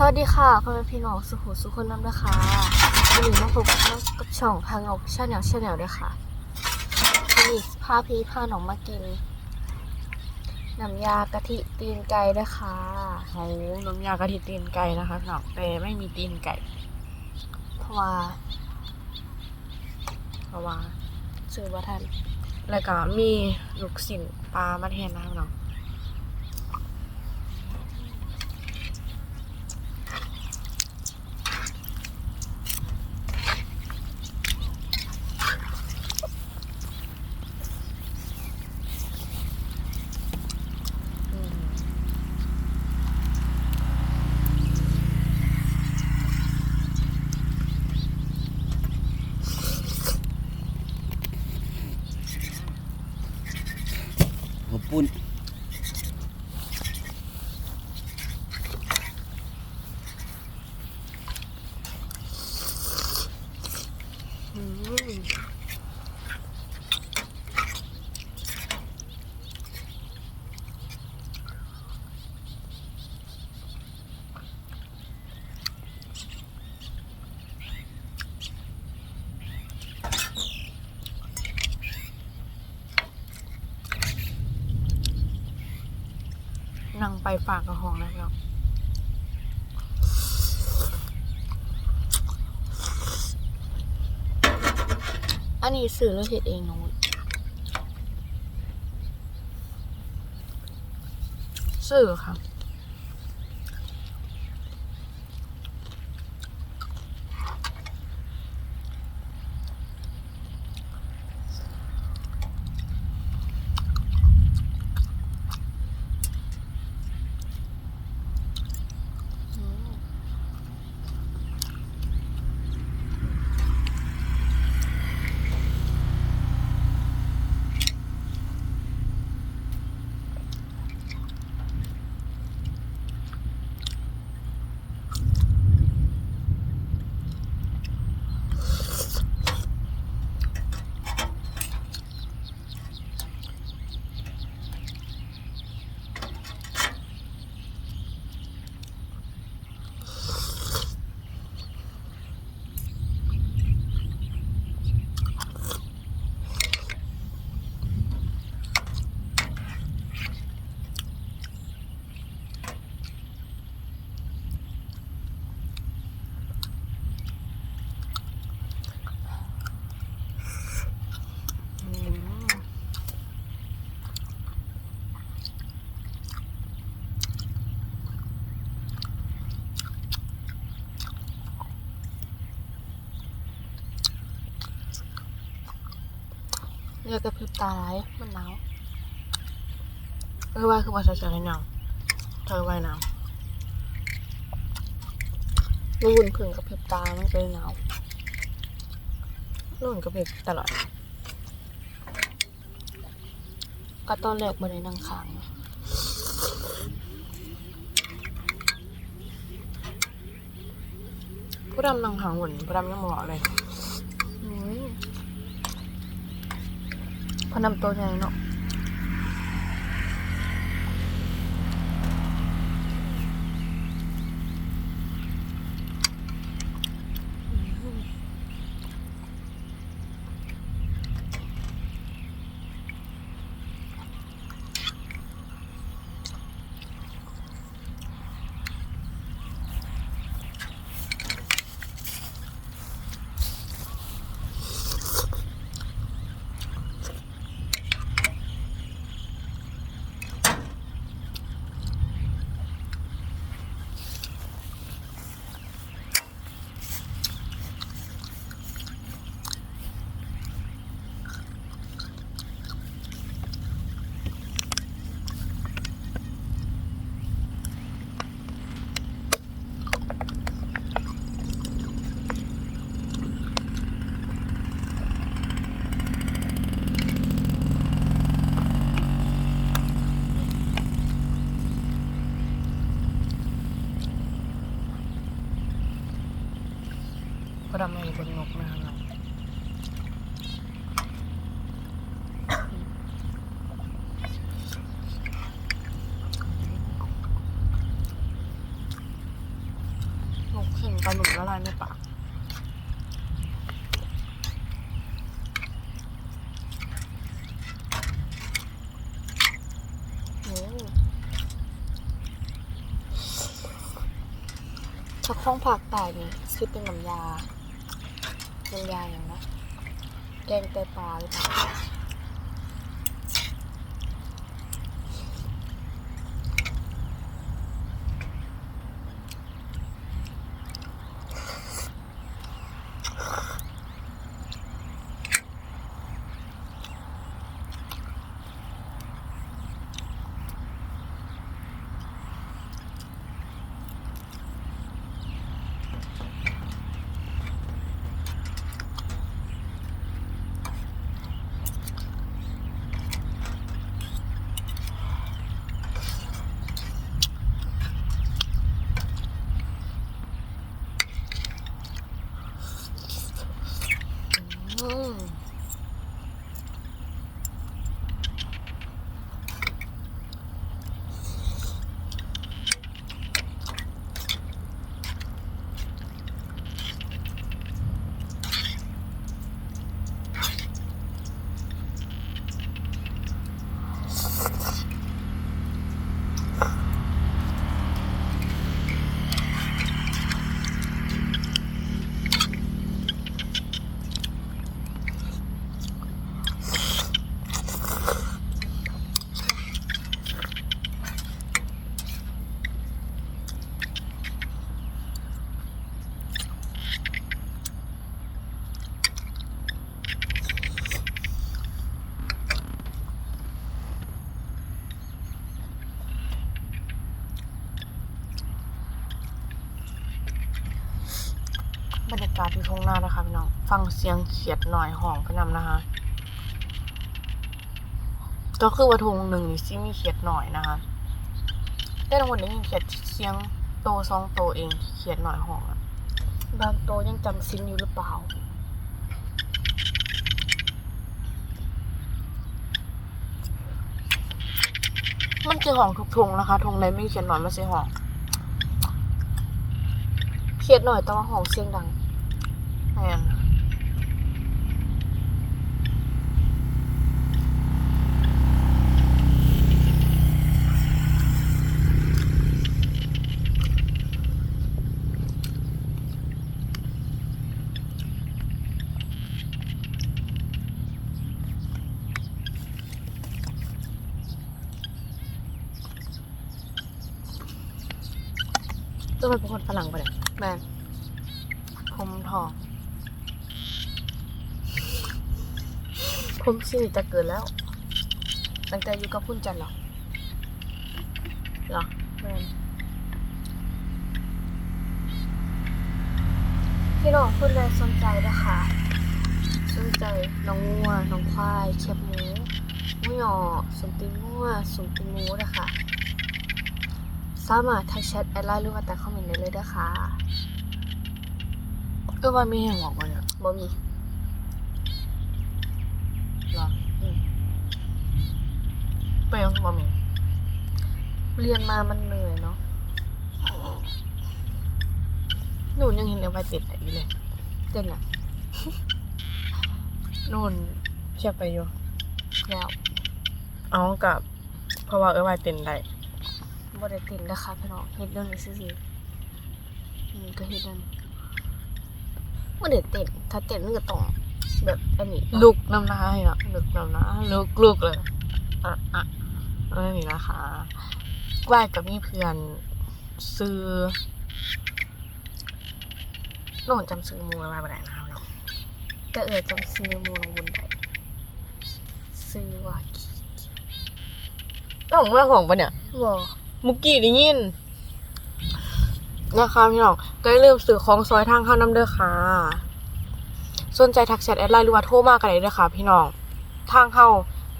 สวัสดีค่ะพ่อแม่พี่น้องสุขุมสุขคนน้ำนะคะวันนี้มาพบกับช่องกับช่องทางออกชาแนลชาแนลด้วยค่ะวันนี้พาพี่พาน้องมากินน้ำยากะทิตีนไก่ด้วยค่ะโอ้น้ำยากะทิตีนไก่นะคะพี่น้องแต่ไม่มีตีนไก่ เพราะว่าเพราะว่าซื้อว่าทันแล้วก็มีลูกสินปลามาแทนนะคะพี่น้องอืม ขอบคุณ อืมนั่ง ไปฝากกระหองนะพี่น้องอันนี้สื่อแล้วเห็ดเองนู้นสื่อค่ะอืม อืม เรียกกระพริบตาไหลายมันหนาวเออว่าคือว่าใส่เสื้อให้น้องเธอว้น้มันวุ่นพึ่งกระพริบตามันก็เลยหนาวรุ่นก็เป็นตลอดก็ตอนแรกบนในนั่งค้างผู้ดำนังหางหุ่นผู้ดำยังบอเลย อืมพอ นำตัวใหญ่เนาะ ผู้ดำไม่บนนกนะครับน้องเส้นปลาหมึกละลายในปากชักข้องผักแตายนี่คือเป็นน้ำยา น้ำยาอย่างนะแกงไตปลาหรือเปล่า อืมบรรยากาศที่ทุ่งนานะคะพี่น้องฟังเสียงเขียดหน่อยห้องไปนำนะคะ ก็คือว่าทงหนึ่งนี่ซิมีเขียดหน่อยนะคะแต่ละคนได้ยินเขียดเสียงโตซองโตเองเขียดหน่อยห้องอะบางโตยังจำซินอยู่หรือเปล่ามันคือห้องทุกทงนะคะทงไหนไม่มีเขียดหน่อยม่ใช่ห้องเครียดหน่อยแต่ว่าห้องเสียงดัง แม่นก็นเป็นคนฝรั่งปะเนี่ยแมนผมทอง ผมสิจะเกิดแล้ว ตั้งแต่อยู่กับพุ่นจันทร์หรอเหรอแม่นพี่น้องพูดเลยสนใจนะคะสนใจน้องงัวน้องควายแคบหมูหมูหยอสมตีนงัวสมตีนหมูนะคะสามารถทักแชทแอดไลน์หรือว่าแต่คอมเมนต์ได้เลยนะคะเออว่ามีแห่งบอกว่าเนี่ยบ่มี เหรอ อืม ไปยังบ่มีเรียนมามันเหนื่อยเนาะหนูยังเห็นเอาไปติดอยู่เลยเต้นอะนู่นเชียบไปอยู่แล้วเอากับเพราะว่าเออว่าเต้นได้บ่ได้เต้นนะคะพี่น้องเฮ็ดเรื่องนี้ซื่อๆอืมก็เฮ็ดนั่นบ่ได้เต้นถ้าเต้นมันก็ต้องแบบอันนี้ลุกน้ำหน้าให้เนาะลุกน้ำหน้าลุกลุกเลย อะอะเออนี่นะคะว่ายกับมีเพื่อนซื้อโน่นจำซื้อมูอะไรมาได้นะครับเนาะก็เอ่ยจำซื้อหมูลงบุญได้ซื้อว่าต้องเรื่องของปะเนี่ยบ่มุกกี้ได้ยินนะคะพี่น้องก็อย่าลืมสื่อของซอยทางเข้าน้ำเด้อค่ะสนใจทักแชทแอดไลน์หรือว่าโทรมากันเลยเด้อค่ะ พี่น้องทางเข้า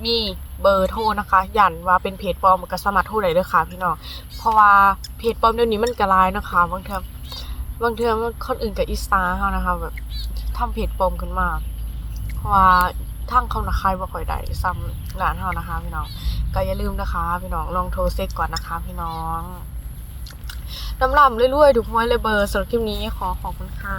มี เบอร์โทรนะคะยันว่าเป็นเพจปลอมก็สามารถโทรได้เด้อค่ะ พี่น้องเพราะว่าเพจปลอมเดี๋ยวนี้มันกระลายนะคะบางเทอมบางเทอมคนอื่นกับอีสตาเขานะคะแบบทำเพจปลอมขึ้นมาเพราะว่าทางเขานะคายบ่ค่อยได้ซ้ำงานเขานะคะ พี่น้องก็อย่าลืมนะคะ พี่น้องลองโทรเซ็กก่อนนะคะ พี่น้องลำลำเรื่อยๆถูกหวยเลยเบอร์สำหรับคลิปนี้ขอขอบคุณค่ะ